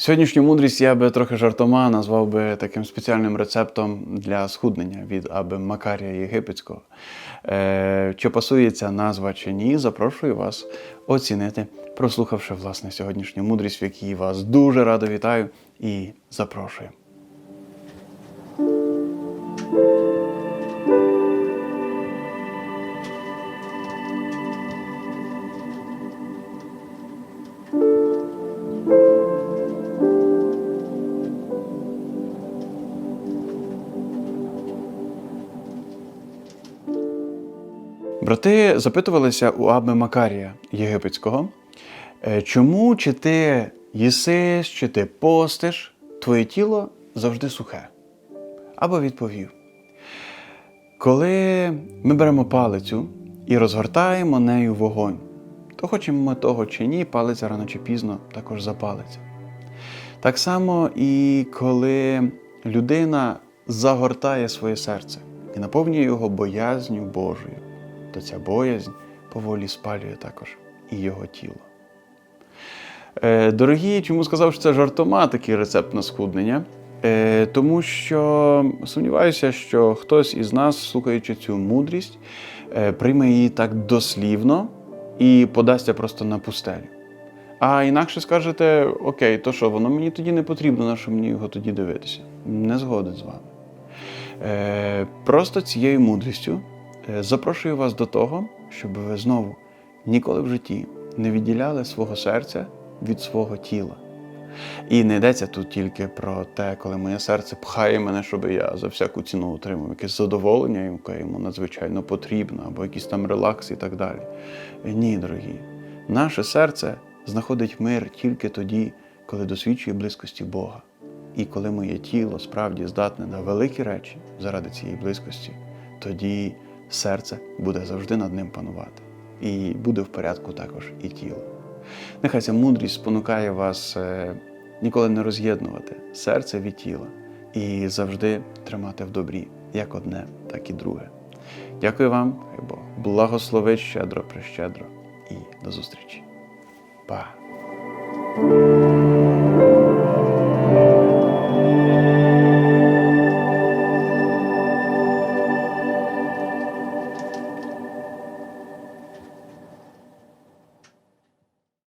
Сьогоднішню мудрість я би трохи жартома назвав би таким спеціальним рецептом для схуднення від аби Макарія Єгипетського. Е, чи пасує ця назва чи ні, запрошую вас оцінити, прослухавши власне сьогоднішню мудрість, в якій вас дуже радо вітаю і запрошую. Брати запитувалися у Аби Макарія Єгипетського, «Е, чому чи ти їсиш, чи ти постиш, твоє тіло завжди сухе. Або відповів: Коли ми беремо палицю і розгортаємо нею вогонь, то хочемо ми того чи ні, палиця рано чи пізно також запалиться. Так само і коли людина загортає своє серце і наповнює його боязню Божою, то ця боязнь поволі спалює також і його тіло. Е, Дорогі, чому сказав, що це жартома такий рецепт на схуднення? Е, Тому що сумніваюся, що хтось із нас, слухаючи цю мудрість, е, прийме її так дослівно і подасться просто на пустелю. А інакше скажете, окей, то що, воно мені тоді не потрібно, на що мені його тоді дивитися. Не згоден з вами. Е, Просто цією мудрістю запрошую вас до того, щоб ви знову ніколи в житті не відділяли свого серця від свого тіла. І не йдеться тут тільки про те, коли моє серце пхає мене, щоб я за всяку ціну отримав якесь задоволення, яке йому надзвичайно потрібно, або якийсь там релакс і так далі. Ні, дорогі, наше серце знаходить мир тільки тоді, коли досвідчує близькості Бога. І коли моє тіло справді здатне на великі речі заради цієї близькості, тоді серце буде завжди над ним панувати. І буде в порядку також і тіло. Нехай ця мудрість спонукає вас е, ніколи не роз'єднувати серце від тіла і завжди тримати в добрі як одне, так і друге. Дякую вам, Бог благословить щедро, прещедро і до зустрічі. Па!